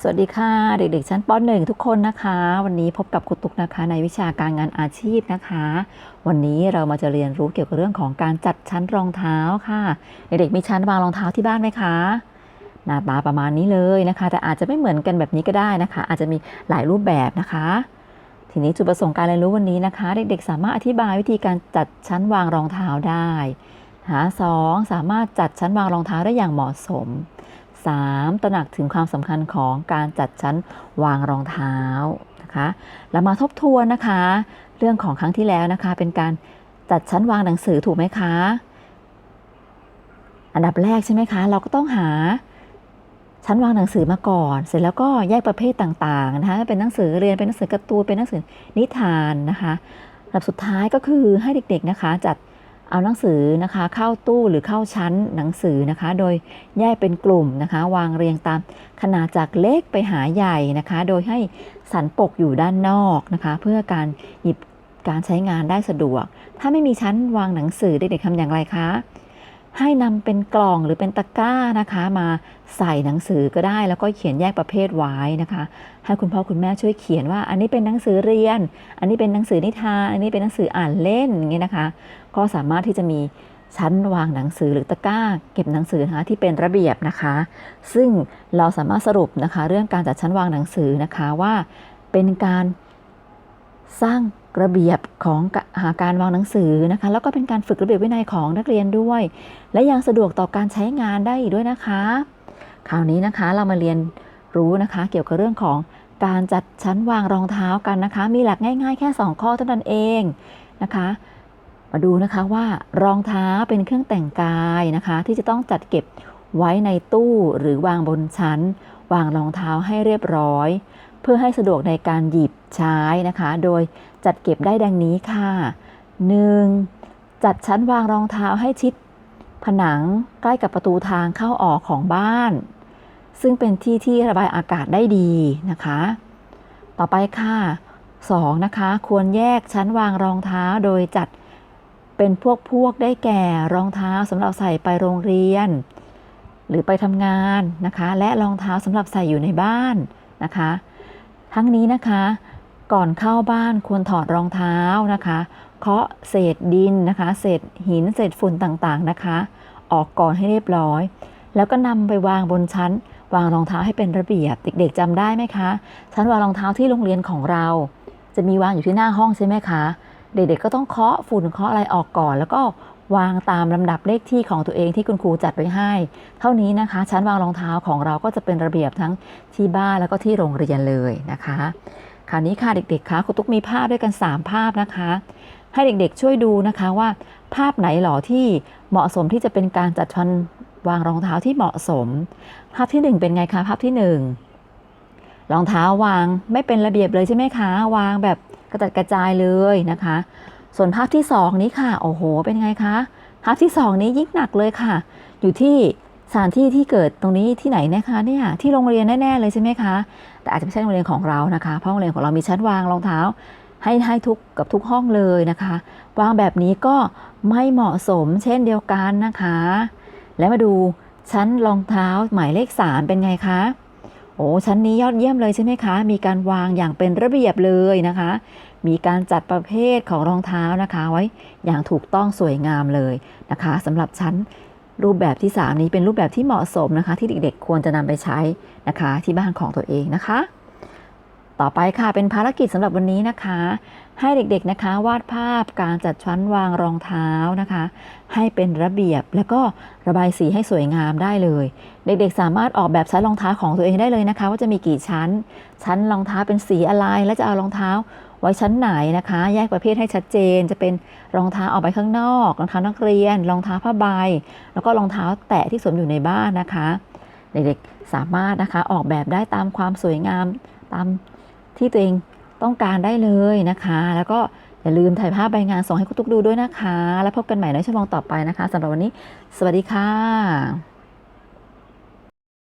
สวัสดีค่ะ เด็กๆชั้นป .1 ทุกคนนะคะ วันนี้พบกับครูตุกนะคะ ในวิชาการงานอาชีพนะคะ วันนี้เรามาจะเรียนรู้เกี่ยวกับเรื่องของการจัดชั้นรองเท้าค่ะ เด็กๆมีชั้นวางรองเท้าที่บ้านไหมคะหน้าตาประมาณนี้เลยนะคะ แต่อาจจะไม่เหมือนกันแบบนี้ก็ได้นะคะ อาจจะมีหลายรูปแบบนะคะ ทีนี้จุดประสงค์การเรียนรู้วันนี้นะคะ เด็กๆ สามารถอธิบายวิธีการจัดชั้นวางรองเท้าได้หาสองสามารถจัดชั้นวางรองเท้าได้อย่างเหมาะสม 3. ตระหนักถึงความสำคัญของการจัดชั้นวางรองเท้านะคะเรามาทบทวนนะคะ เรื่องของครั้งที่แล้วนะคะ เป็นการจัดชั้นวางหนังสือถูกไหมคะ อันดับแรกใช่ไหมคะ เราก็ต้องหาชั้นวางหนังสือมาก่อน เสร็จแล้วก็แยกประเภทต่างๆนะคะ เป็นหนังสือเรียนเป็นหนังสือการ์ตูนเป็นหนังสือนิทานนะคะลำดับสุดท้ายก็คือให้เด็กๆนะคะ จัด เอาหนังสือนะคะเข้าตู้หรือเข้าชั้นหนังสือนะคะ โดยแยกเป็นกลุ่มนะคะ วางเรียงตามขนาดจากเล็กไปหาใหญ่นะคะ โดยให้สันปกอยู่ด้านนอกนะคะ เพื่อการหยิบการใช้งานได้สะดวก ถ้าไม่มีชั้นวางหนังสือเด็กๆทำอย่างไรคะ ให้นำเป็นกล่องหรือเป็นตะกร้านะคะ มาใส่หนังสือก็ได้ แล้วก็เขียนแยกประเภทไว้นะคะ ให้คุณพ่อคุณแม่ช่วยเขียนว่า อันนี้เป็นหนังสือเรียน อันนี้เป็นหนังสือนิทานอันนี้เป็นหนังสืออ่านเล่นอย่างเงี้ยนะคะ ก็สามารถที่จะมีชั้นวางหนังสือหรือตะกร้า เก็บหนังสือนะคะที่เป็นระเบียบนะคะ ซึ่งเราสามารถสรุปนะคะ เรื่องการจัดชั้นวางหนังสือนะคะว่าเป็นการสร้าง ระเบียบของหาการวางหนังสือนะคะ แล้วก็เป็นการฝึกระเบียบวินัยของนักเรียนด้วย และยังสะดวกต่อการใช้งานได้อีกด้วยนะคะ คราวนี้นะคะเรามาเรียนรู้นะคะ เกี่ยวกับเรื่องของการจัดชั้นวางรองเท้ากันนะคะ มีหลักง่าย ๆ แค่ 2 ข้อเท่านั้นเองนะคะ มาดูนะคะว่ารองเท้าเป็นเครื่องแต่งกายนะคะ ที่จะต้องจัดเก็บไว้ในตู้หรือวางบนชั้น วางรองเท้าให้เรียบร้อย พื่อให้สะดวกในการหยิบใช้นะคะ โดยจัดเก็บได้ดังนี้ค่ะ 1. จัดชั้นวางรองเท้าให้ชิด ผนังใกล้กับประตูทางเข้าออกของบ้าน ซึ่งเป็นที่ที่ระบายอากาศได้ดีนะคะ ต่อไปค่ะ 2. นะคะ ควรแยกชั้นวางรองเท้าโดยจัดเป็นพวกพวกได้แก่รองเท้าสำหรับใส่ไปโรงเรียน หรือไปทำงานนะคะ และรองเท้าสำหรับใส่อยู่ในบ้านนะคะ ทั้งนี้นะคะ ก่อนเข้าบ้านควรถอดรองเท้านะคะ เคาะเศษดินนะคะ เศษหินเศษฝุ่นต่างๆนะคะ ออกก่อนให้เรียบร้อย แล้วก็นำไปวางบนชั้น วางรองเท้าให้เป็นระเบียบ เด็ก ๆจำได้ไหมคะ ชั้นวางรองเท้าที่โรงเรียนของเรา จะมีวางอยู่ที่หน้าห้องใช่ไหมคะ เด็กๆก็ต้องเคาะฝุ่นเคาะอะไรออกก่อน แล้วก็ วางตามลำดับเลขที่ของตัวเองที่คุณครูจัดไว้ให้ เท่านี้นะคะ ชั้นวางรองเท้าของเราก็จะเป็นระเบียบทั้งที่บ้านแล้วก็ที่โรงเรียนเลยนะคะ คราวนี้ค่ะเด็กๆคะครูตุ๊กมีภาพด้วยกัน 3 ภาพนะคะ ให้เด็กๆช่วยดูนะคะว่า ภาพไหนหรอที่เหมาะสมที่จะเป็นการจัดชั้นวางรองเท้าที่เหมาะสม ภาพที่ 1 เป็นไงคะภาพที่ 1 รองเท้าวางไม่เป็นระเบียบเลยใช่ไหมคะ วางแบบกระจัดกระจายเลยนะคะ ส่วนภาพที่ 2 นี้ค่ะ โอ้โห เป็นไงคะ ภาพที่ 2 นี้ยิ่งหนักเลยค่ะ อยู่ที่สถานที่ที่เกิดตรงนี้ที่ไหนนะคะเนี่ยที่โรงเรียนแน่ๆเลยใช่ไหมคะ แต่อาจจะไม่ใช่โรงเรียนของเรานะคะ เพราะโรงเรียนของเรามีชั้นวางรองเท้า ให้ให้ทุกกับทุกห้องเลยนะคะ วางแบบนี้ก็ไม่เหมาะสมเช่นเดียวกันนะคะ แล้วมาดูชั้นรองเท้าหมายเลข 3 เป็นไงคะ โอ้ชั้นนี้ยอดเยี่ยมเลยใช่ไหมคะ มีการวางอย่างเป็นระเบียบเลยนะคะ มีการจัดประเภทของรองเท้านะคะ ไว้อย่างถูกต้องสวยงามเลยนะคะสำหรับชั้นรูปแบบที่ 3 นี้เป็นรูปแบบที่เหมาะสมนะคะ ที่เด็กๆ ควรจะนำไปใช้นะคะที่บ้านของตัวเองนะคะ ต่อไปค่ะเป็นภารกิจสำหรับวันนี้นะคะ ให้เด็กๆนะคะ วาดภาพการจัดชั้นวางรองเท้านะคะ ให้เป็นระเบียบแล้วก็ระบายสีให้สวยงามได้เลย เด็กๆ สามารถออกแบบชั้นรองเท้าของตัวเองได้เลยนะคะ ว่าจะมีกี่ชั้น ชั้นรองเท้าเป็นสีอะไร และจะเอารองเท้า ไว้ชั้นไหนนะคะ แยกประเภทให้ชัดเจน จะเป็นรองเท้าออกไปข้างนอก รองเท้านักเรียน รองเท้าผ้าใบ แล้วก็รองเท้าแตะที่สวมอยู่ในบ้านนะคะ เด็กๆสามารถนะคะออกแบบได้ตามความสวยงามตาม ที่ตัวเองต้องการได้เลยนะคะ แล้วก็อย่าลืมถ่ายภาพใบงานส่งให้คุณตุ๊กดูด้วยนะคะ แล้วพบกันใหม่ในชั่วโมงต่อไปนะคะสำหรับวันนี้ สวัสดีค่ะ